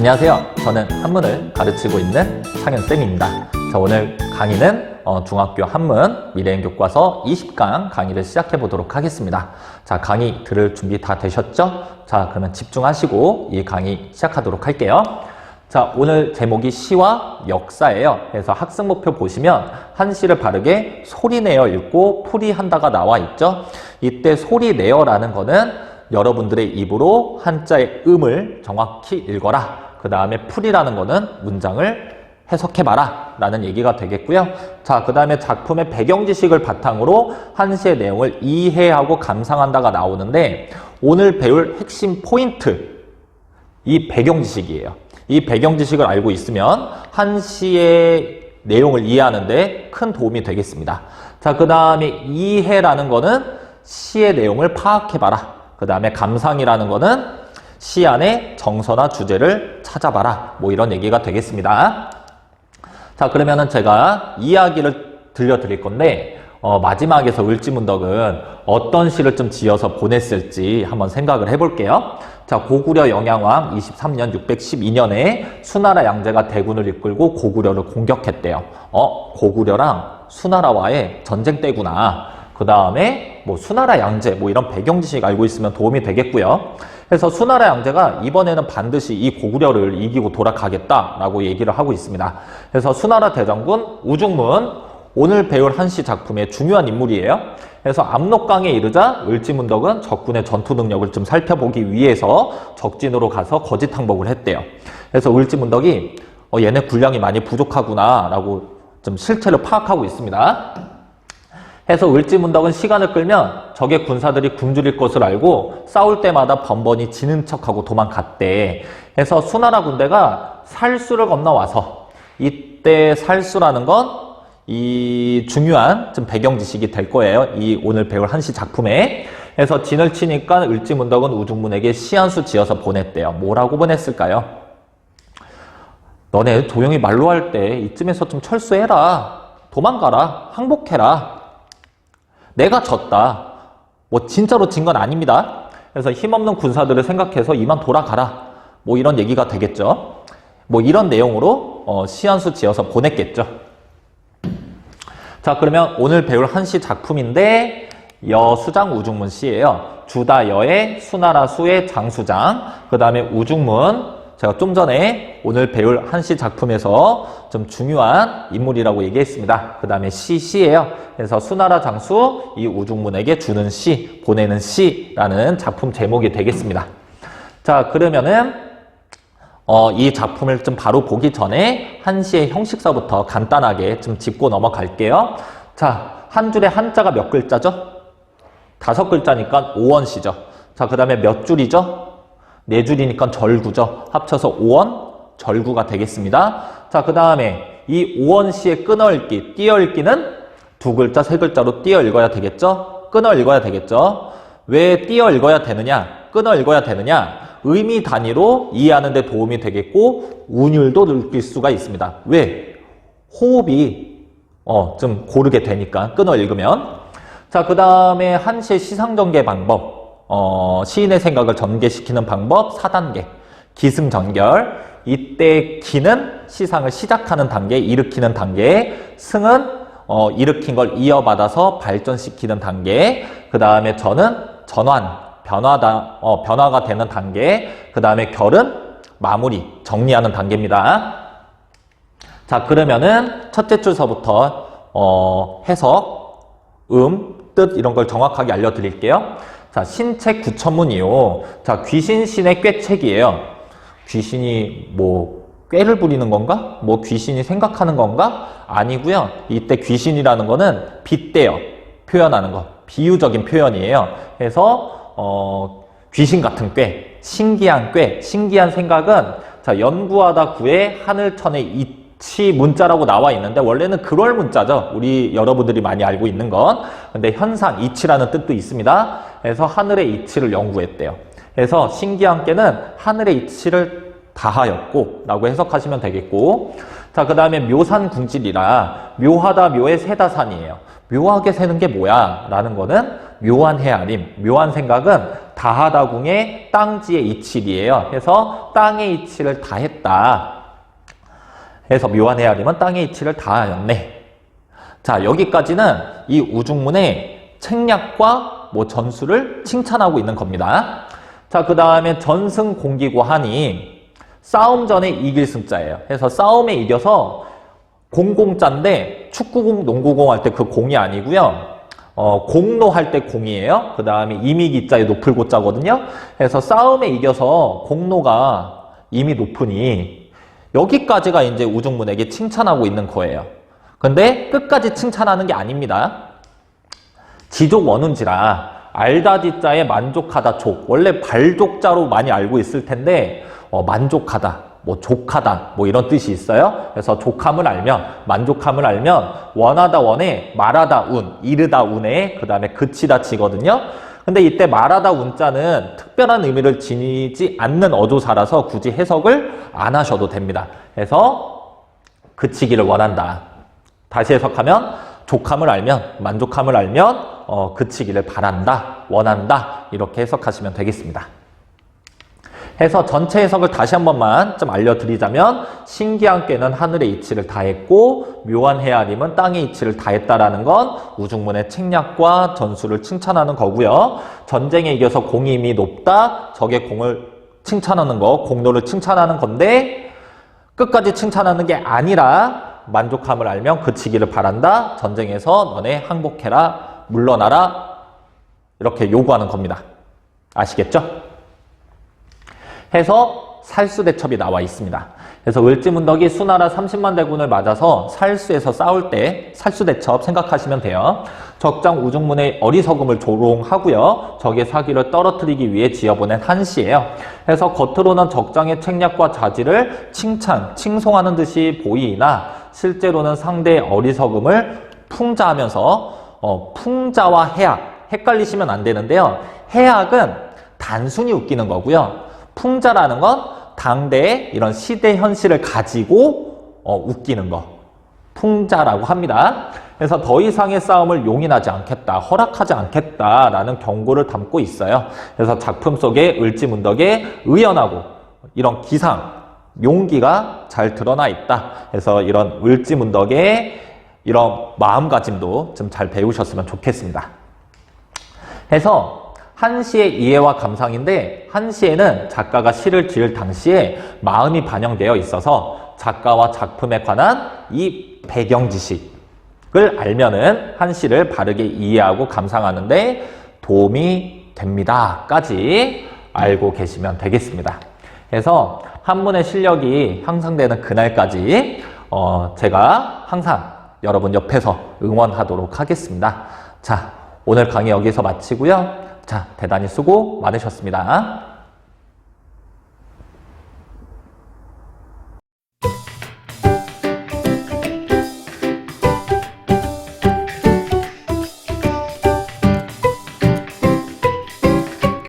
안녕하세요. 저는 한문을 가르치고 있는 상현쌤입니다. 자, 오늘 강의는 어, 중학교 한문 미래행 교과서 20강 강의를 시작해 보도록 하겠습니다. 자, 강의 들을 준비 다 되셨죠? 자, 그러면 집중하시고 이 강의 시작하도록 할게요. 자, 오늘 제목이 시와 역사예요. 그래서 학습 목표 보시면 한시를 바르게 소리 내어 읽고 풀이한다가 나와 있죠. 이때 소리 내어라는 거는 여러분들의 입으로 한자의 음을 정확히 읽어라. 그 다음에 풀이라는 거는 문장을 해석해봐라. 라는 얘기가 되겠고요. 자, 그 다음에 작품의 배경 지식을 바탕으로 한시의 내용을 이해하고 감상한다가 나오는데 오늘 배울 핵심 포인트, 이 배경 지식이에요. 이 배경 지식을 알고 있으면 한시의 내용을 이해하는데 큰 도움이 되겠습니다. 자, 그 다음에 이해라는 거는 시의 내용을 파악해봐라. 그 다음에 감상이라는 거는 시 안에 정서나 주제를 찾아봐라. 뭐 이런 얘기가 되겠습니다. 자, 그러면은 제가 이야기를 들려드릴 건데, 어, 마지막에서 을지문덕은 어떤 시를 좀 지어서 보냈을지 한번 생각을 해볼게요. 자, 고구려 영양왕 23년 612년에 수나라 양제가 대군을 이끌고 고구려를 공격했대요. 어, 고구려랑 수나라와의 전쟁 때구나. 그 다음에 뭐 수나라 양제 뭐 이런 배경 지식 알고 있으면 도움이 되겠고요. 그래서 수나라 양제가 이번에는 반드시 이 고구려를 이기고 돌아가겠다라고 얘기를 하고 있습니다. 그래서 수나라 대장군 우중문 오늘 배울 한시 작품의 중요한 인물이에요. 그래서 압록강에 이르자 을지문덕은 적군의 전투 능력을 좀 살펴보기 위해서 적진으로 가서 거짓 항복을 했대요. 그래서 을지문덕이 어, 얘네 군량이 많이 부족하구나라고 좀 실체를 파악하고 있습니다. 해서 을지문덕은 시간을 끌면 적의 군사들이 굶주릴 것을 알고 싸울 때마다 번번이 지는 척하고 도망갔대. 해서 수나라 군대가 살수를 건너와서 이때 살수라는 건 이 중요한 좀 배경 지식이 될 거예요. 이 오늘 배울 한시 작품에. 해서 진을 치니까 을지문덕은 우중문에게 시한수 지어서 보냈대요. 뭐라고 보냈을까요? 너네 조용히 말로 할 때 이쯤에서 좀 철수해라. 도망가라. 항복해라. 내가 졌다. 뭐 진짜로 진 건 아닙니다. 그래서 힘없는 군사들을 생각해서 이만 돌아가라. 뭐 이런 얘기가 되겠죠. 뭐 이런 내용으로 어, 시한수 지어서 보냈겠죠. 자 그러면 오늘 배울 한시 작품인데 여수장 우중문 시예요. 주다여의 수나라 수의 장수장 그 다음에 우중문 제가 좀 전에 오늘 배울 한시 작품에서 좀 중요한 인물이라고 얘기했습니다. 그 다음에 시 시예요. 그래서 수나라 장수 이 우중문에게 주는 시, 보내는 시라는 작품 제목이 되겠습니다. 자 그러면은 어, 이 작품을 좀 바로 보기 전에 한시의 형식서부터 간단하게 좀 짚고 넘어갈게요. 자, 한 줄에 한자가 몇 글자죠? 다섯 글자니까 오원시죠. 자, 그 다음에 몇 줄이죠? 네 줄이니까 절구죠. 합쳐서 오원, 절구가 되겠습니다. 자, 그 다음에 이 오원시의 끊어읽기, 띄어읽기는 두 글자, 세 글자로 띄어 읽어야 되겠죠? 끊어 읽어야 되겠죠? 왜 띄어 읽어야 되느냐? 끊어 읽어야 되느냐? 의미 단위로 이해하는 데 도움이 되겠고 운율도 느낄 수가 있습니다. 왜? 호흡이 어, 좀 고르게 되니까 끊어 읽으면 자, 그 다음에 한시의 시상 전개 방법 어, 시인의 생각을 전개시키는 방법 4단계 기승전결 이때 기는 시상을 시작하는 단계, 일으키는 단계 승은 어, 일으킨 걸 이어받아서 발전시키는 단계 그 다음에 저는 전환 변화다, 어, 변화가 되는 단계, 그 다음에 결은 마무리, 정리하는 단계입니다. 자, 그러면은 첫째 줄서부터, 어, 해석, 음, 뜻, 이런 걸 정확하게 알려드릴게요. 자, 신책 구천문이요. 자, 귀신 신의 꾀책이에요. 귀신이 뭐, 꾀를 부리는 건가? 뭐 귀신이 생각하는 건가? 아니고요. 이때 귀신이라는 거는 빗대어 표현하는 거, 비유적인 표현이에요. 그래서 어, 귀신 같은 꾀, 신기한 꾀, 신기한 생각은 자 연구하다 구에 하늘천의 이 치 문자라고 나와 있는데 원래는 그럴 문자죠. 우리 여러분들이 많이 알고 있는 건. 근데 현상 이치라는 뜻도 있습니다. 그래서 하늘의 이치를 연구했대요. 그래서 신기한 꾀는 하늘의 이치를 다하였고 라고 해석하시면 되겠고 자 그 다음에 묘산궁질이라 묘하다 묘에 세다 산이에요 묘하게 세는 게 뭐야 라는 거는 묘한 헤아림 묘한 생각은 다하다궁의 땅지의 이칠이에요 그래서 땅의 이치를 다했다 해서 묘한 헤아림은 땅의 이치를 다하였네 자 여기까지는 이 우중문의 책략과 뭐 전술을 칭찬하고 있는 겁니다 자그 다음에 전승 공기고 하니 싸움 전에 이길 승자예요. 그래서 싸움에 이겨서 공공자인데 축구공, 농구공 할 때 그 공이 아니고요. 어, 공로 할 때 공이에요. 그 다음에 이미 기자에 높을 고자거든요. 그래서 싸움에 이겨서 공로가 이미 높으니 여기까지가 이제 우중문에게 칭찬하고 있는 거예요. 근데 끝까지 칭찬하는 게 아닙니다. 지족 원운지라 알다지자에 만족하다 족 원래 발족자로 많이 알고 있을 텐데 어, 만족하다 뭐 족하다 뭐 이런 뜻이 있어요 그래서 족함을 알면 만족함을 알면 원하다 원에 말하다 운 이르다 운에 그 다음에 그치다 치거든요 근데 이때 말하다 운자는 특별한 의미를 지니지 않는 어조사라서 굳이 해석을 안 하셔도 됩니다. 그래서 그치기를 원한다. 다시 해석하면 족함을 알면 만족함을 알면 어, 그치기를 바란다 원한다. 이렇게 해석하시면 되겠습니다. 해서 전체 해석을 다시 한 번만 좀 알려드리자면 신기한 꾀는 하늘의 이치를 다했고 묘한 헤아림은 땅의 이치를 다했다라는 건 우중문의 책략과 전술을 칭찬하는 거고요. 전쟁에 이겨서 공이 이미 높다 적의 공을 칭찬하는 거 공로를 칭찬하는 건데 끝까지 칭찬하는 게 아니라 만족함을 알면 그치기를 바란다. 전쟁에서 너네 항복해라. 물러나라. 이렇게 요구하는 겁니다. 아시겠죠? 해서 살수 대첩이 나와 있습니다. 그래서 을지문덕이 수나라 30만 대군을 맞아서 살수에서 싸울 때 살수 대첩 생각하시면 돼요. 적장 우중문의 어리석음을 조롱하고요. 적의 사기를 떨어뜨리기 위해 지어보낸 한시예요. 그래서 겉으로는 적장의 책략과 자질을 칭찬, 칭송하는 듯이 보이나 실제로는 상대의 어리석음을 풍자하면서 어, 풍자와 해악 헷갈리시면 안 되는데요. 해악은 단순히 웃기는 거고요. 풍자라는 건 당대의 이런 시대 현실을 가지고 어, 웃기는 거. 풍자라고 합니다. 그래서 더 이상의 싸움을 용인하지 않겠다, 허락하지 않겠다라는 경고를 담고 있어요. 그래서 작품 속에 을지문덕의 의연하고 이런 기상, 용기가 잘 드러나 있다. 그래서 이런 을지문덕의 이런 마음가짐도 좀 잘 배우셨으면 좋겠습니다. 해서 한시의 이해와 감상인데 한시에는 작가가 시를 지을 당시에 마음이 반영되어 있어서 작가와 작품에 관한 이 배경 지식을 알면은 한시를 바르게 이해하고 감상하는데 도움이 됩니다까지 알고 계시면 되겠습니다. 그래서 한문의 실력이 향상되는 그날까지 어 제가 항상 여러분 옆에서 응원하도록 하겠습니다. 자, 오늘 강의 여기서 마치고요. 자, 대단히 수고 많으셨습니다.